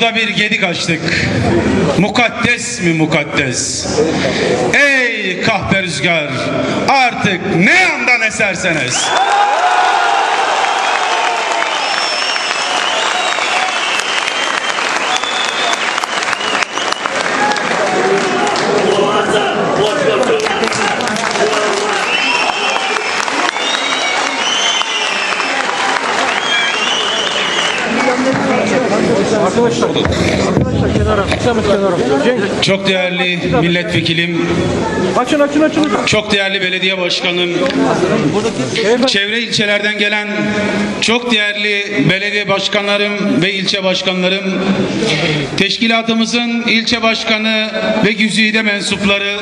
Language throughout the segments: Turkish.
Surda bir gedik açtık. Mukaddes mi mukaddes? Ey kahpe rüzgar artık ne yandan eserseniz. Çok değerli milletvekilim, açın açın açın. çok değerli belediye başkanım, çevre ilçelerden gelen çok değerli belediye başkanlarım ve ilçe başkanlarım, teşkilatımızın ilçe başkanı ve güzide mensupları,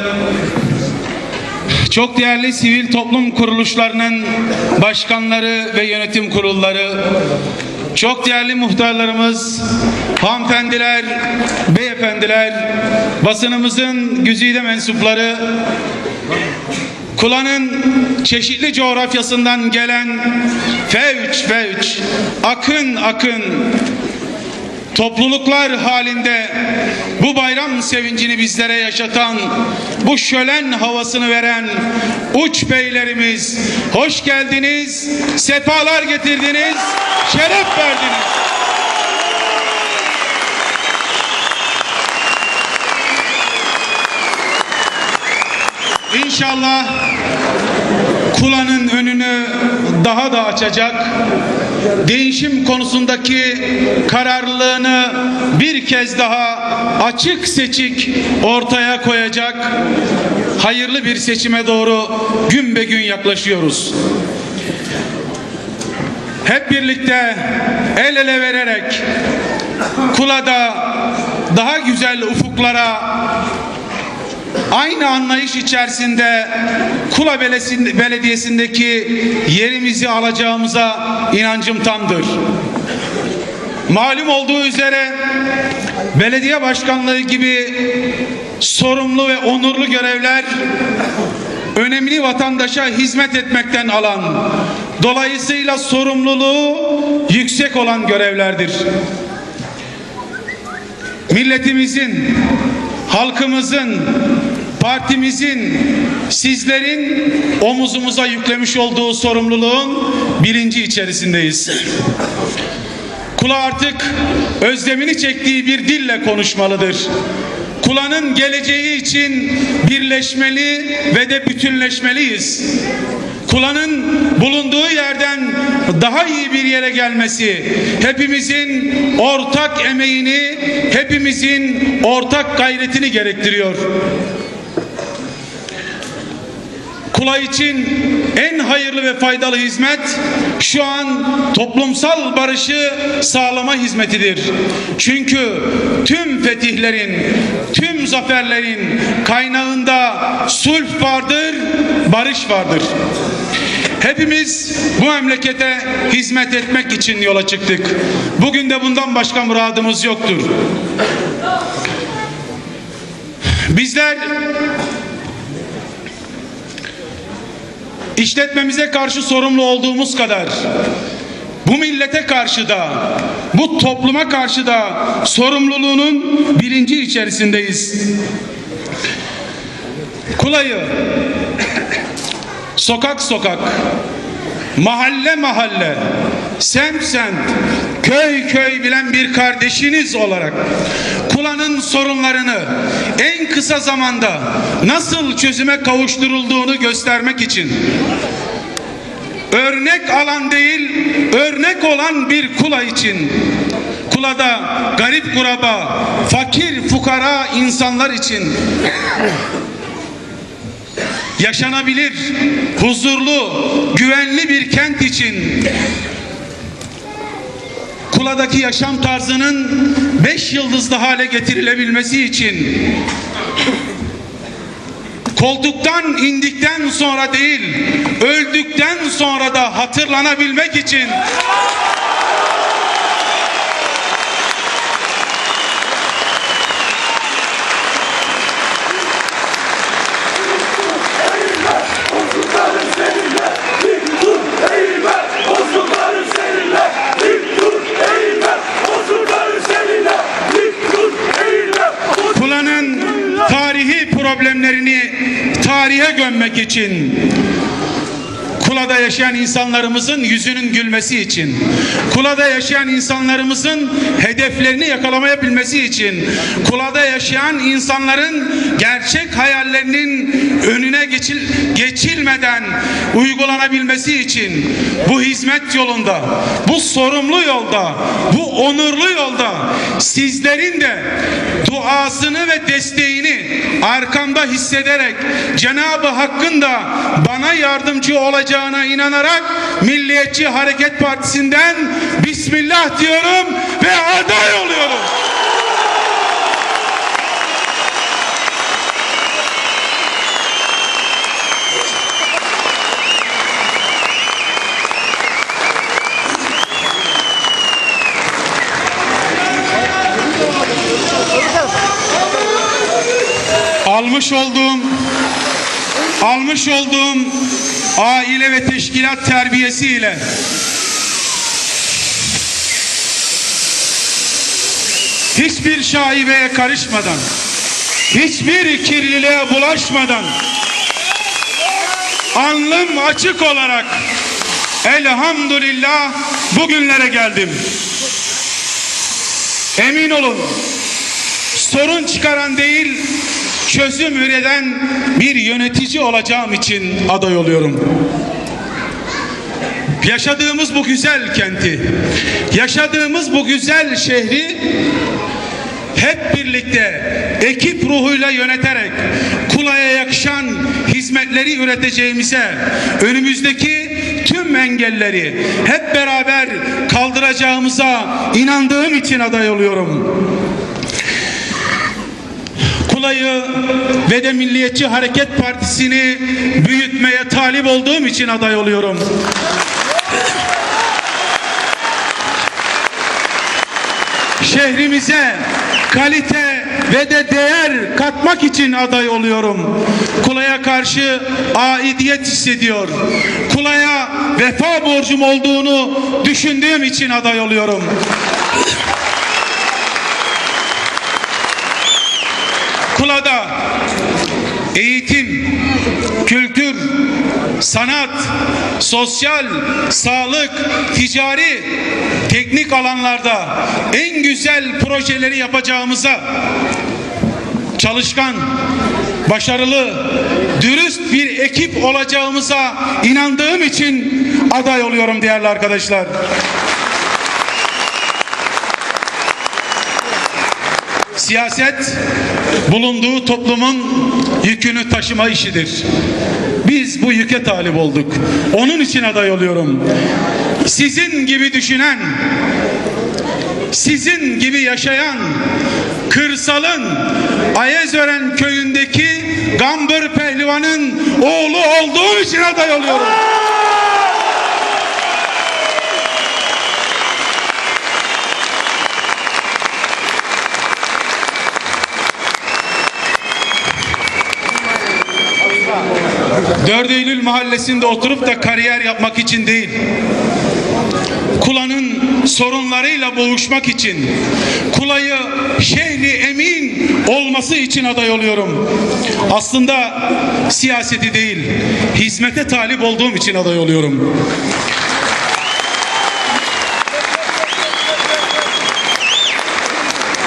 çok değerli sivil toplum kuruluşlarının başkanları ve yönetim kurulları, çok değerli muhtarlarımız, hanımefendiler, beyefendiler, basınımızın güzide mensupları, Kula'nın çeşitli coğrafyasından gelen fevç fevç, akın akın topluluklar halinde bu bayram sevincini bizlere yaşatan, bu şölen havasını veren uç beylerimiz hoş geldiniz, sefalar getirdiniz, şeref verdiniz. İnşallah Kula'nın önünü daha da açacak. Değişim konusundaki kararlılığını bir kez daha açık seçik ortaya koyacak. Hayırlı bir seçime doğru gün be gün yaklaşıyoruz. Hep birlikte el ele vererek Kula'da daha güzel ufuklara aynı anlayış içerisinde Kula Belediyesi'ndeki yerimizi alacağımıza inancım tamdır. Malum olduğu üzere belediye başkanlığı gibi sorumlu ve onurlu görevler önemli vatandaşa hizmet etmekten alan, dolayısıyla sorumluluğu yüksek olan görevlerdir. Milletimizin, halkımızın, partimizin, sizlerin omuzumuza yüklemiş olduğu sorumluluğun bilinci içerisindeyiz. Kula artık özlemini çektiği bir dille konuşmalıdır. Kula'nın geleceği için birleşmeli ve de bütünleşmeliyiz. Kula'nın bulunduğu yerden daha iyi bir yere gelmesi, hepimizin ortak emeğini, hepimizin ortak gayretini gerektiriyor. Kula için en hayırlı ve faydalı hizmet şu an toplumsal barışı sağlama hizmetidir. Çünkü tüm fetihlerin, tüm zaferlerin kaynağında sulh vardır, barış vardır. Hepimiz bu memlekete hizmet etmek için yola çıktık. Bugün de bundan başka muradımız yoktur. Bizler işletmemize karşı sorumlu olduğumuz kadar bu millete karşı da bu topluma karşı da sorumluluğunun bilinci içerisindeyiz. Kulayı sokak sokak, mahalle mahalle, semt semt, köy köy bilen bir kardeşiniz olarak Kula'nın sorunlarını en kısa zamanda nasıl çözüme kavuşturulduğunu göstermek için örnek alan değil, örnek olan bir Kula için Kula'da garip kuraba, fakir fukara insanlar için yaşanabilir, huzurlu, güvenli bir kent için Kula Kula'daki yaşam tarzının beş yıldızlı hale getirilebilmesi için koltuktan indikten sonra değil, öldükten sonra da hatırlanabilmek için problemlerini tarihe gömmek için Kula'da yaşayan insanlarımızın yüzünün gülmesi için, Kula'da yaşayan insanlarımızın hedeflerini yakalamayabilmesi için, Kula'da yaşayan insanların gerçek hayallerinin önüne geçil, geçilmeden uygulanabilmesi için bu hizmet yolunda, bu sorumlu yolda, bu onurlu yolda sizlerin de duasını ve desteğini arkamda hissederek Cenab-ı Hakk'ın da bana yardımcı olacağına inanarak Milliyetçi Hareket Partisi'nden Bismillah diyorum ve aday oluyorum. almış olduğum almış olduğum aile ve teşkilat terbiyesiyle hiçbir şaibeye karışmadan hiçbir kirliliğe bulaşmadan alnım açık olarak elhamdülillah bugünlere geldim. Emin olun sorun çıkaran değil çözüm üreten bir yönetici olacağım için aday oluyorum. Yaşadığımız bu güzel kenti, yaşadığımız bu güzel şehri hep birlikte ekip ruhuyla yöneterek Kula'ya yakışan hizmetleri üreteceğimize önümüzdeki tüm engelleri hep beraber kaldıracağımıza inandığım için aday oluyorum. Kula'yı ve de Milliyetçi Hareket Partisi'ni büyütmeye talip olduğum için aday oluyorum. Şehrimize kalite ve de değer katmak için aday oluyorum. Kula'ya karşı aidiyet hissediyor. Kula'ya vefa borcum olduğunu düşündüğüm için aday oluyorum. Kula'da eğitim, kültür, sanat, sosyal, sağlık, ticari, teknik alanlarda en güzel projeleri yapacağımıza çalışkan, başarılı, dürüst bir ekip olacağımıza inandığım için aday oluyorum değerli arkadaşlar. Siyaset bulunduğu toplumun yükünü taşıma işidir. Biz bu yüke talip olduk. Onun için aday oluyorum. Sizin gibi düşünen, sizin gibi yaşayan, kırsalın Ayezören köyündeki Gambır Pehlivan'ın oğlu olduğum için aday oluyorum. Dört Eylül mahallesinde oturup da kariyer yapmak için değil. Kula'nın sorunlarıyla boğuşmak için, Kula'yı şehri emin olması için aday oluyorum. Aslında siyaseti değil, hizmete talip olduğum için aday oluyorum.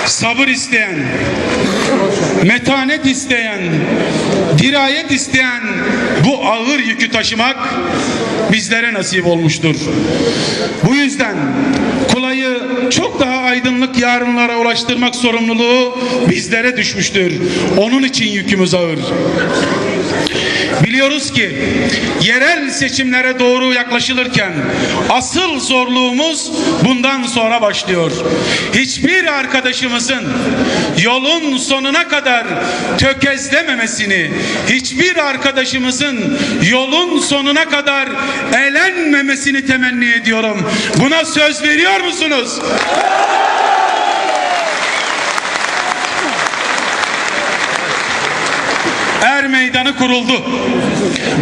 Sabır isteyen, metanet isteyen, dirayet isteyen bu ağır yükü taşımak bizlere nasip olmuştur. Bu yüzden Kulay'ı çok daha aydınlık yarın kararlara ulaştırmak sorumluluğu bizlere düşmüştür. Onun için yükümüz ağır. Biliyoruz ki yerel seçimlere doğru yaklaşılırken asıl zorluğumuz bundan sonra başlıyor. Hiçbir arkadaşımızın yolun sonuna kadar tökezlememesini, hiçbir arkadaşımızın yolun sonuna kadar elenmemesini temenni ediyorum. Buna söz veriyor musunuz? Er meydanı kuruldu.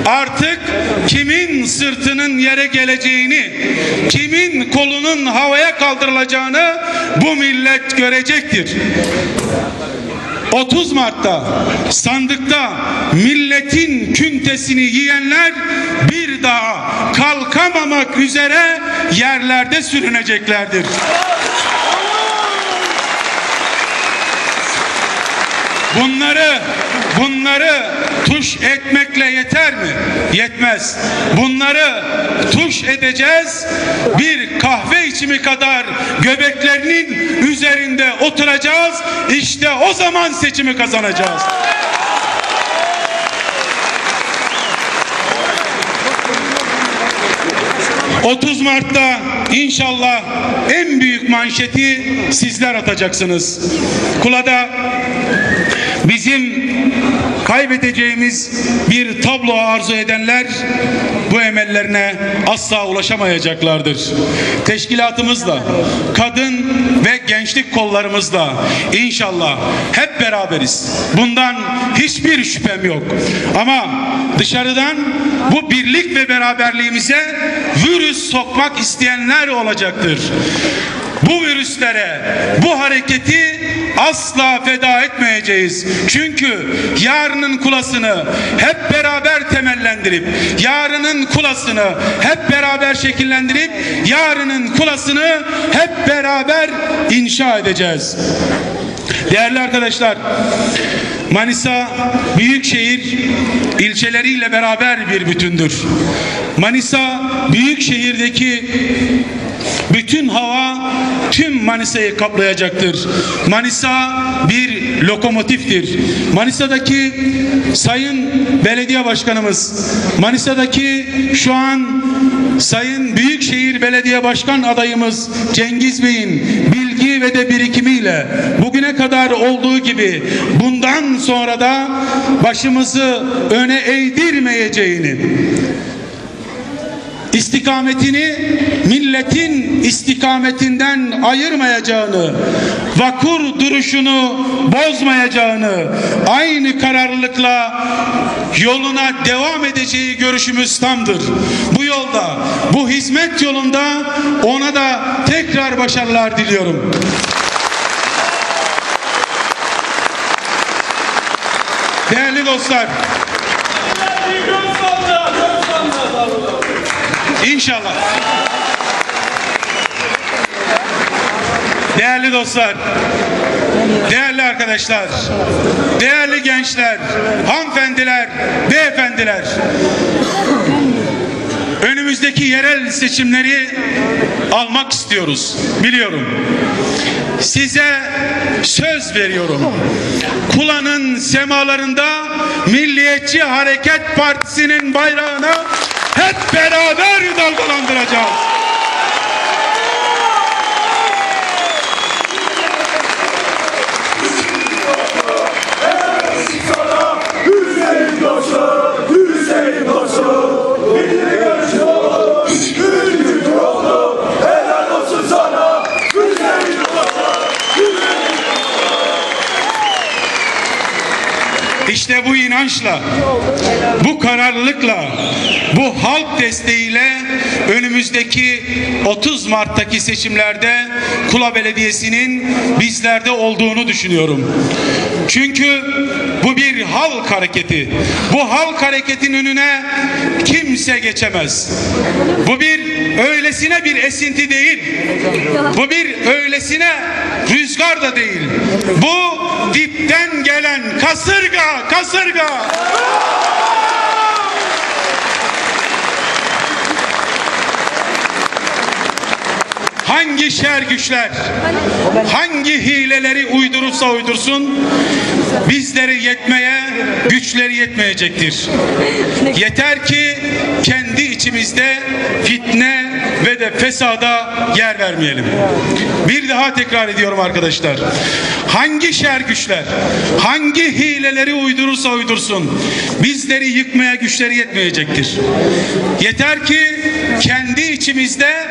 Artık kimin sırtının yere geleceğini, kimin kolunun havaya kaldırılacağını bu millet görecektir. 30 Mart'ta sandıkta milletin küntesini yiyenler bir daha kalkamamak üzere yerlerde sürüneceklerdir. Bunları bunları tuş etmekle yeter mi? Yetmez. Bunları tuş edeceğiz. Bir kahve içimi kadar göbeklerinin üzerinde oturacağız. İşte o zaman seçimi kazanacağız. ...30 Mart'ta inşallah en büyük manşeti sizler atacaksınız. Kulada bizim kaybedeceğimiz bir tablo arzu edenler bu emellerine asla ulaşamayacaklardır. Teşkilatımızla, kadın ve gençlik kollarımızla inşallah hep beraberiz. Bundan hiçbir şüphem yok. Ama dışarıdan bu birlik ve beraberliğimize virüs sokmak isteyenler olacaktır. Bu virüslere, bu hareketi asla feda etmeyeceğiz. Çünkü yarının kulasını hep beraber temellendirip, yarının kulasını hep beraber şekillendirip, yarının kulasını hep beraber inşa edeceğiz. Değerli arkadaşlar, Manisa büyükşehir ilçeleriyle beraber bir bütündür. Manisa büyükşehirdeki bütün hava tüm Manisa'yı kaplayacaktır. Manisa bir lokomotiftir. Manisa'daki sayın belediye başkanımız, Manisa'daki şu an sayın Büyükşehir Belediye Başkan adayımız Cengiz Bey'in bilgi ve de birikimiyle bugüne kadar olduğu gibi bundan sonra da başımızı öne eğdirmeyeceğini istikametini milletin istikametinden ayırmayacağını, vakur duruşunu bozmayacağını, aynı kararlılıkla yoluna devam edeceği görüşümüz tamdır. Bu yolda, bu hizmet yolunda ona da tekrar başarılar diliyorum. Değerli dostlar, İnşallah. Değerli dostlar, değerli arkadaşlar, değerli gençler, hanımefendiler, beyefendiler. Önümüzdeki yerel seçimleri almak istiyoruz. Biliyorum. Size söz veriyorum. Kula'nın semalarında Milliyetçi Hareket Partisi'nin bayrağını hep beraber dalgalandıracağız. İnançla, bu kararlılıkla, bu halk desteğiyle önümüzdeki 30 Mart'taki seçimlerde Kula Belediyesi'nin bizlerde olduğunu düşünüyorum. Çünkü bu bir halk hareketi. Bu halk hareketin önüne kimse geçemez. Bu bir öylesine bir esinti değil. Bu bir öylesine rüzgar da değil. Bu dipten gelen kasırga, kasırga. hangi şer güçler hangi hileleri uydurursa uydursun bizleri yetmeye güçleri yetmeyecektir. Yeter ki kendi içimizde fitne ve de fesada yer vermeyelim. Bir daha tekrar ediyorum arkadaşlar. Hangi şer güçler, hangi hileleri uydurursa uydursun bizleri yıkmaya güçleri yetmeyecektir. Yeter ki kendi içimizde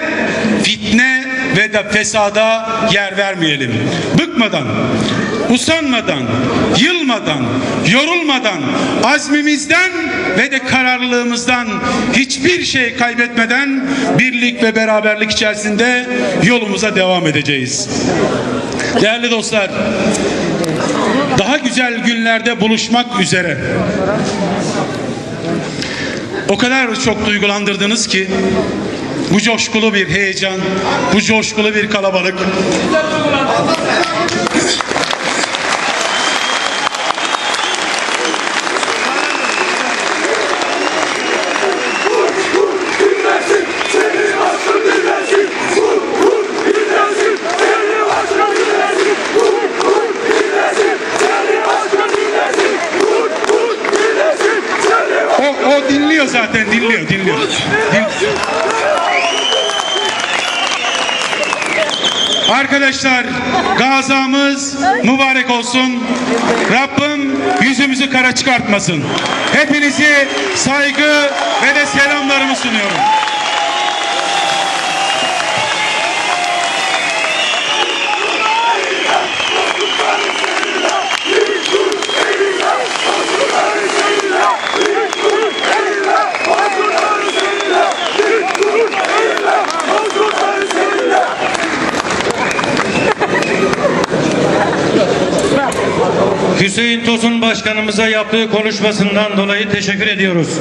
fitne ve de fesada yer vermeyelim. Bıkmadan, usanmadan, yılmadan, yorulmadan, azmimizden ve de kararlılığımızdan hiçbir şey kaybetmeden birlik ve beraberlik içerisinde yolumuza devam edeceğiz. Değerli dostlar, daha güzel günlerde buluşmak üzere. O kadar çok duygulandırdınız ki bu coşkulu bir heyecan, bu coşkulu bir kalabalık. Arkadaşlar gazamız mübarek olsun. Rabbim yüzümüzü kara çıkartmasın. Hepinizi saygı ve de selamlarımı sunuyorum. Hüseyin Tosun Başkanımıza yaptığı konuşmasından dolayı teşekkür ediyoruz.